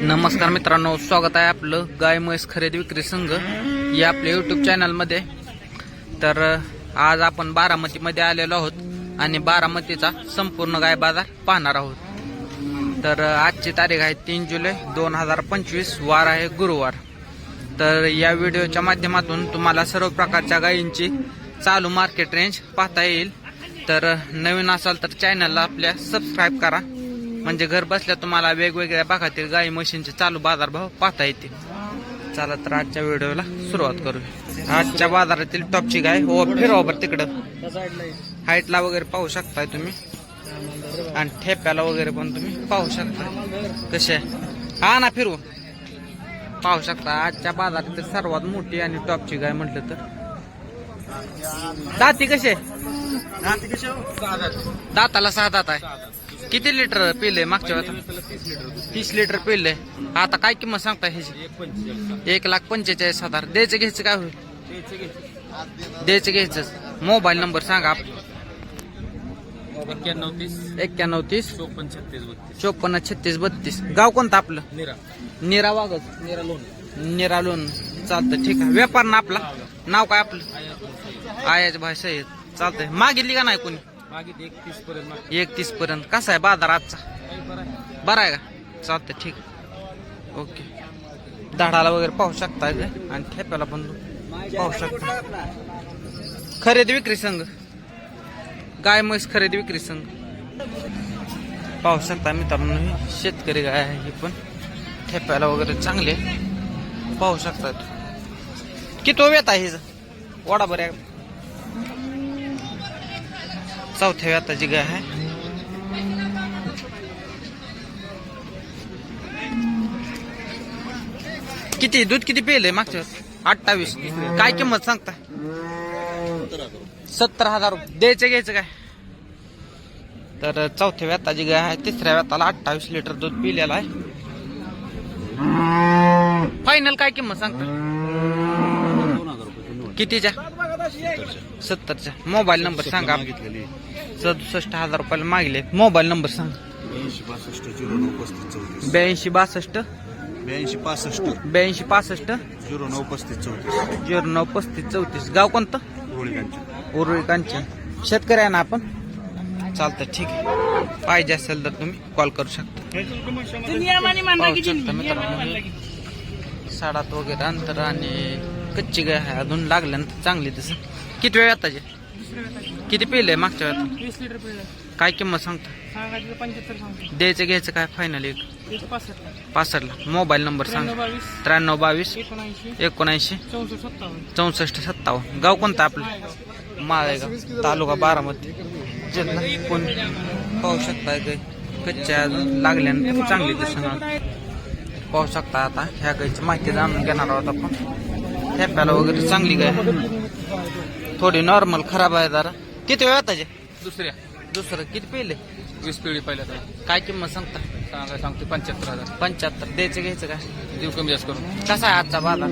नमस्कार मित्रांनो स्वागत आहे आपलं गाय म्हैस खरेदी विक्री संघ या आपल्या युट्यूब चॅनलमध्ये तर आज आपण बारामतीमध्ये आलेलो आहोत आणि बारामतीचा संपूर्ण गाय बाजार पाहणार आहोत. तर आजची तारीख आहे तीन जुलै दोन हजार पंचवीस वार आहे गुरुवार. तर या व्हिडिओच्या माध्यमातून तुम्हाला सर्व प्रकारच्या गायींची चालू मार्केट रेंज पाहता येईल. तर नवीन असाल तर चॅनलला आपल्या सबस्क्राईब करा. म्हणजे घर बसल्या तुम्हाला वेगवेगळ्या भागातील गाई म्हशींचे चालू बाजारभाव पाहता येतील. चला तर आजच्या व्हिडिओला सुरुवात करूया आजच्या बाजारातील टॉपची गाय हो फिरवा बरं तिकडं. हाईटला वगैरे पाहू शकताय तुम्ही. आणि ठेप्याला वगैरे पण तुम्ही पाहू शकता कसे हा ना फिरवू पाहू शकता आजच्या बाजारातील सर्वात मोठी आणि टॉपची गाय म्हटलं तर. दाती कसे? दाताला सहा दात आहे. किती लिटर पिले मागच्या वेळेला? तीस लिटर पिले आता काय किंमत सांगता ह्याची? एक लाख पंचेचाळीस हजार. द्यायचं घ्यायचं काय होईल? द्यायचं घ्यायचं. मोबाईल नंबर सांगा एक्क्याण्णव तीस. एक्क्याण्णव तीस. चोपन्न छत्तीस बत्तीस. चोपन्न छत्तीस बत्तीस. गाव कोणतं आपलं? निरा. निरा वागज निरा लोन निरालून चालतं ठीक आहे. व्यापार ना आपला. नाव काय आपलं? आयाच भाई सय्यद. चालतंय. मागितली का नाही कोणी? मागे एकतीस पर्यंत कसा आहे बाजार आजचा? बरं आहे. का? चालतंय ठीक. ओके. दाढाला वगैरे पाहू शकता आणि ठेप्याला पण पाहू शकता. खरेदी विक्री संघ. गाय म्हैस खरेदी विक्री संघ. पाहू शकता मित्रांनो ही. शेतकरी गाय आहे ही पण. ठेप्याला वगैरे चांगले. पाहू शकतात किती वेत आहे हिचं? वडा बऱ्या चौथ्या व्याताची गाय आहे. किती? दूध किती पेले मागच्या अठ्ठावीस. काय किंमत सांगता सत्तर हजार रुपये. द्यायचं घ्यायचं काय? तर चौथ्या व्याताची गाय आहे. तिसऱ्या व्याताला अठ्ठावीस लिटर दूध पिलेलं आहे. फायनल काय किंमत सांगता कितीच्या? सत्तरच्या. मोबाईल नंबर सांगा. मागितलेली. सदुसष्ट हजार रुपयाला मागले. मोबाईल नंबर सांगा. ब्याऐंशी पासष्ट झिरो नऊ पस्तीस चौतीस. ब्याऐंशी बासष्ट. ब्याऐंशी पासष्ट ब्याऐंशी पासष्ट झिरो नऊ पस्तीस चौतीस. झिरो नऊ पस्तीस चौतीस. गाव कोणतं? होळीकांची उरुळी कांचन शेतकरी आहे ना आपण? चालतं ठीक आहे. पाहिजे असेल तर तुम्ही कॉल करू शकता. पाहू शकता मित्रांनो. साडात वगैरे अंतर आणि कच्ची गाय आहे. अजून लागल्यानंतर चांगली तसं. किती वेळ येताचे किती पिले मागच्या वेळात? वीस लिटर पिळलं काय किंमत सांगता? सांगायचं पंच्याहत्तर सांगतो. द्यायचं घ्यायचं काय? फायनल एक. एक पासष्ट. पासष्टला. मोबाईल नंबर त्र्याण्णव सांगा बावीस. त्र्याण्णव बावीस. एकोणऐंशी. एकोणऐंशी. चौसष्ट सत्तावन्न. चौसष्ट सत्तावन्न. गाव कोणतं आपलं? माळेगाव. तालुका बारामती. जिल्हा कोण पाहू शकता गाय. कच्च्या अजून लागल्यानंतर चांगली दिसणार. पाहू शकता आता ह्या गायची माहिती जाणून घेणार आहोत आपण. ठेप्याला वगैरे चांगली गाय थोडी नॉर्मल खराब आहे जरा. किती वेळ त्याचे दुसऱ्या. दुसरं किती पिले? वीस पिढी पहिल्या तर काय किंमत सांगता? सांगाय सांगतो पंच्याहत्तर हजार. पंच्याहत्तर. द्यायचं घ्यायचं काय देऊ कमी जास्त करून. कसा आहे आजचा बाजार?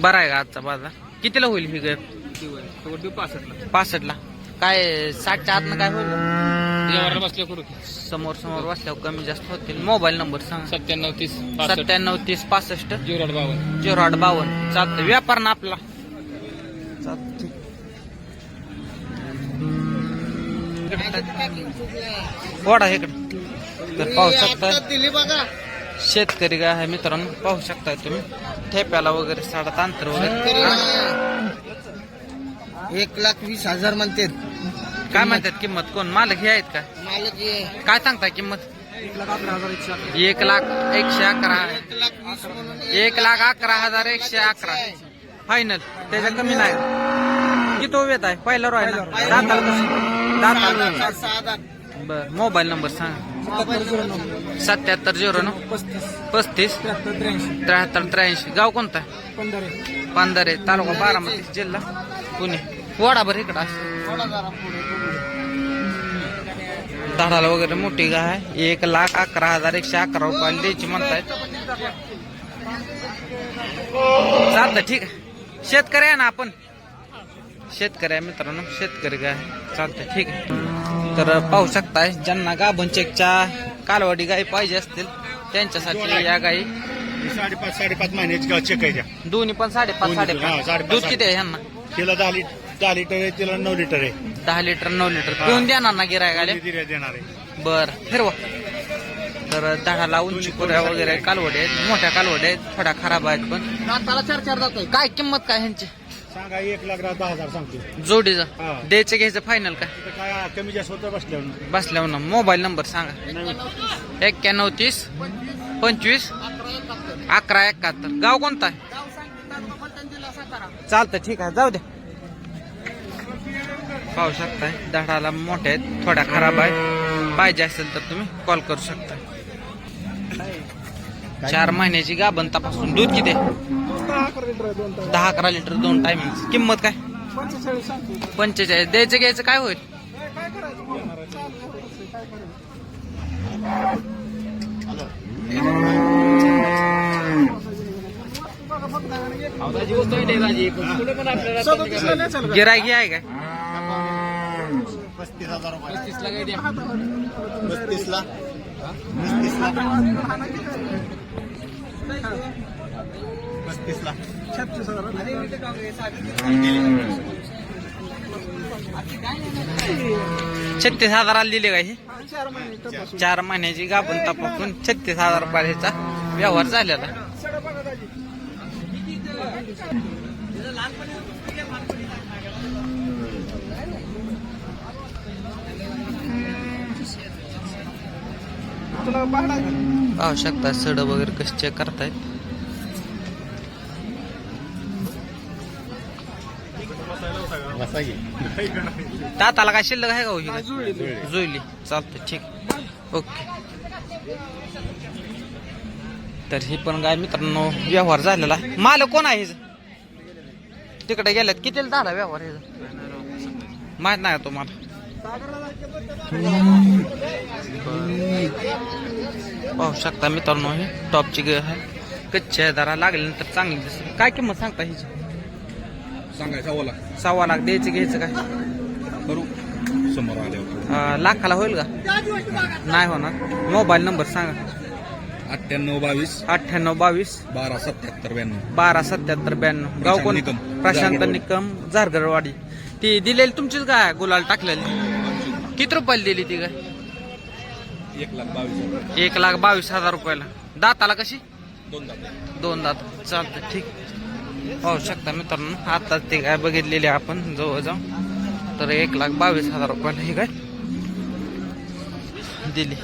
बरं आहे. का आजचा बाजार? कितीला होईल ही गाय देऊ पासष्टला. पासष्टला. काय साठच्या आतनं काय होईल? करू समोर समोर वाचल्यावर कमी जास्त होतील. मोबाईल नंबर सांग. सत्त्याण्णव तीस पासष्ट. सत्त्याण्णव तीस पासष्ट. झिरो आठ बावन्न झिरो आठ बावन्न चालतं व्यापार ना आपला. वडा इकडे. तर पाहू शकता शेतकरी गाय आहे मित्रांनो? पाहू शकता तुम्ही. ठेप्याला वगैरे साडा अंतर वगैरे. एक लाख वीस हजार म्हणते काय म्हणतात किंमत? कोण? मालक हे आहेत का? मालक हे. काय सांगताय किंमत? एक लाख अकरा हजार एकशे एक लाख एकशे अकरा. एक लाख वीस म्हणून एक लाख अकरा हजार एकशे अकरा. फायनल त्याच्या कमी नाही. किती वेत आहे पहिला रॉय ना? दाताला कसं दाताला चार सहा हजार. बर मोबाईल नंबर सांगा. सत्तर झिरो नऊ सत्याहत्तर झिरो नऊ. पस्तीस. पस्तीस. त्र्याहत्तर त्र्याऐंशी. त्र्याहत्तर त्र्याऐंशी. गाव कोणता? पंधरा पांढरे तालुका बारामती जिल्हा पुणे. वडा बरं इकडं असं. थोडा जरा पुढे. झाडाला वगैरे मोठी गाय आहे. एक लाख अकरा हजार एकशे अकरा रुपयाला द्यायची म्हणतायत. चालतं ठीक आहे. शेतकरी आहे ना आपण? शेतकरी आहे मित्रांनो शेतकरी गाय. चालतं ठीक आहे. तर पाहू शकताय ज्यांना गाभण चेकच्या कालवाडी गाय पाहिजे असतील त्यांच्यासाठी या गाई ही साडेपाच साडेपाच महिन्याची चेक आहे दोन्ही पण साडेपाच साडेपाच, दूध किती आहे ह्यांना? तिला दहा लिटर दहा लिटर आहे तिला नऊ लिटर आहे. दहा लिटर नऊ लिटर. पिऊन देणार ना गिरायकाले देणार आहे. बर फिरवा. तर दहाला उंची पुऱ्या वगैरे कालवडे आहेत. मोठ्या कालवडे आहेत. थोड्या खराब आहेत पण. दाताला चार चार जातोय. काय किंमत काय ह्यांची? सांगा एक लाख दहा हजार सांगतो जोडीचं. हा. द्यायचं घ्यायचं फायनल काय? कमी जास्त होतं बसल्यावर बसल्यावर ना. मोबाईल नंबर सांगा. एक्क्याण्णव तीस पंचवीस अकरा एकाहत्तर. गाव कोणता आहे? चालतं ठीक आहे. जाऊ द्या. पाहू शकताय. दडाला मोठे आहेत थोड्या खराब आहेत. पाहिजे असेल तर तुम्ही कॉल करू शकता चार महिन्याची गाभण तपासून दूध किती दहा अकरा लिटर दोन तास टायमिंग किंमत काय? पंचेचाळीस. द्यायचं घ्यायचं काय होईल? काय काय बोलणार आहे चालू आहे, काय करायचं सदोतीसला नाही चालू का? गिरायकी आहे काय पस्तीस हजार रुपये. पस्तीसला काय द्या? पस्तीसला? पस्तीसला? पस्तीसला. छत्तीस हजार छत्तीस हजाराला दिले काय चार महिन्याची गाभण तपासून छत्तीस हजार रुपयाचा व्यवहार झालेला सडा बघा दाजी तुला पाहणार आहे का? पाहू शकता सड वगैरे कसे चेक करतायत. दाताला काय शिल्लक आहे का हो? जुळली चालतं ठीक. ओके. तर ही पण गाय मित्रांनो व्यवहार झालेला माल कोण आहे? तिकडे गेल्यात कितीला झाला व्यवहार माहीत नाही तुम्हाला? पाहू शकता मित्रांनो हे टॉपची गाय आहे कच्ची आहे जरा लागल्यानंतर चांगली दिसते काय किंमत सांगता हिची सांगायचा ओला सव्वा लाख द्यायचं घ्यायचं काय? करू. समोर आल्यावर लाखाला होईल का? नाही होणार. मोबाईल नंबर सांगा. अठ्ठ्याण्णव बावीस. अठ्ठ्याण्णव बावीस. बारा सत्याहत्तर ब्याण्णव. बारा सत्याहत्तर ब्याण्णव. गाव कोण. प्रशांत. निकम झारगडवाडी. ती दिलेली तुमचीच काय गुलाल टाकलेली. किती रुपयाला दिली ती काय एक लाख बावीस एक लाख बावीस हजार रुपयाला. दाताला कशी? दोन लाख दोन दात. चालतं ठीक. पाहू शकता मित्रांनो आता ते काय बघितलेले आपण जवळ जाऊन. तर एक लाख बावीस हजार रुपयाला ही काय दिली.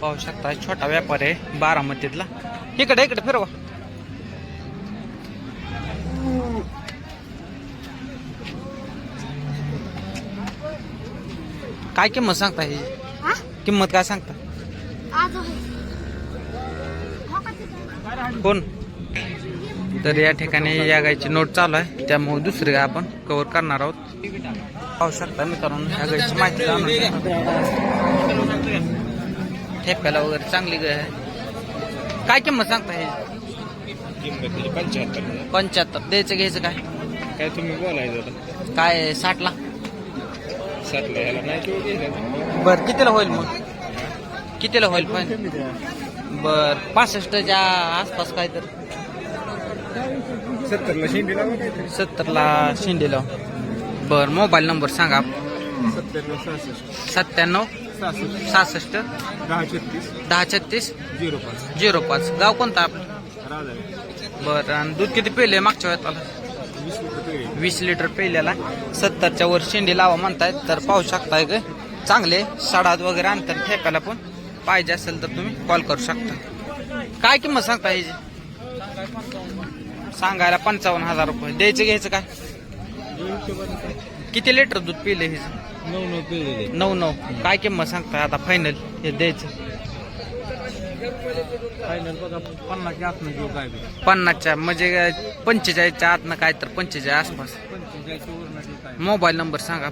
पाहू शकता छोटा व्यापार आहे बारामतीतला. इकडे इकडे फिरवा. काय किंमत सांगता ही? हा? किंमत काय सांगता? आज आहे. हो का तिथं? कोण? तर या ठिकाणी या गायची नोट चालू आहे. त्यामुळे दुसरी गाय आपण कव्हर करणार आहोत. पाहू शकता मित्रांनो या गायची माहिती जाणून घ्या. ठेप्याला वगैरे चांगली गाय आहे. काय किंमत सांगता हे? पंच्याहत्तर. पंच्याहत्तर. द्यायचं घ्यायचं काय? काय तुम्ही बोलायचं काय साठला? सातला ह्याला नाही तो गेला बर कितीला होईल मग? कितीला होईल पण? बर पासष्टच्या आसपास काय तर. सत्तरला शेंडीला सत्तरला शिंदेला बर मोबाईल नंबर सांगा सत्त्याण्णव सहासष्ट. सत्त्याण्णव सहासष्ट. सहासष्ट दहा छत्तीस. दहा छत्तीस झिरो पाच. झिरो पाच. गाव कोणतं आपलं राजा बरं आणि दूध किती पेले मागच्या वेळेला. वीस लिटर पेलेला सत्तरच्या वर शेंडी लावा म्हणतायत. तर पाहू शकताय ग चांगले सडात वगैरे अंतर ठेकायला पण. पाहिजे असेल तर तुम्ही कॉल करू शकता. काय किंमत सांगता ह्याची सांगायला पंचावन्न हजार रुपये. द्यायचं घ्यायचं काय? किती लिटर दूध पिले हिचं? नऊ नऊ नऊ नऊ. काय किंमत सांगताय आता फायनल हे द्यायचं. फायनल बघा पन्नास आतनं घेऊ काय बी. पन्नासच्या म्हणजे पंचेचाळीसच्या आतनं काय तर पंचेचाळीस आसपास. पंचेचाळीसच्या वरनं घेऊ काय मोबाईल नंबर सांगा.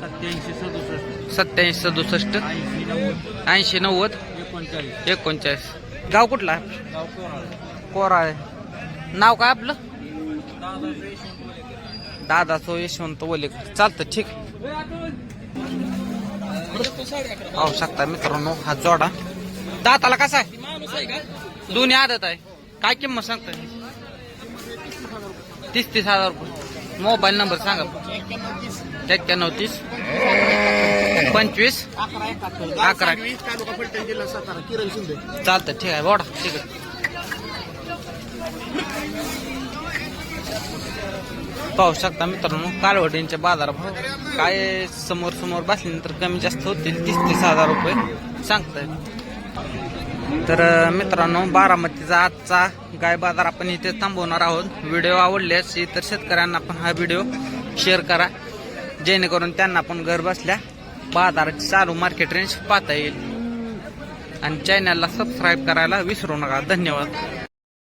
सत्याऐंशी सदुसष्ट. सत्याऐंशी सदुसष्ट ऐंशी नव्वद. ऐंशी नव्वद एकोणचाळीस. एकोणचाळीस. गाव कुठला? आहे? गाव कोराळ. कोरा आहे नाव काय आपलं? दादा सो यशवंत ओले चालतं ठीक. पाहू शकता मित्रांनो, हा जोडा. दाताला कसा आहे? दोन्ही आदत आहे. काय किंमत सांगताय? तीस तीस हज़ार रुपये. मोबाईल नंबर सांगा. एक्क्याण्णव तीस. पंचवीस. अकरा. चालतं ठीक आहे. बोडा ठीक आहे. पाहू शकता मित्रांनो कालवडींचे बाजार भाव काय समोर समोर बसल्यानंतर कमी जास्त होतील तीस तीस हजार रुपये सांगताय तर मित्रांनो बारामतीचा आजचा गाय बाजार आपण इथे थांबवणार आहोत. व्हिडिओ आवडल्यास इतर शेतकऱ्यांना पण हा व्हिडिओ शेअर करा. जेणेकरून त्यांना पण घर बसल्या बाजाराची चालू मार्केट रेंज पाहता येईल. आणि चॅनलला सबस्क्राईब करायला विसरू नका. धन्यवाद.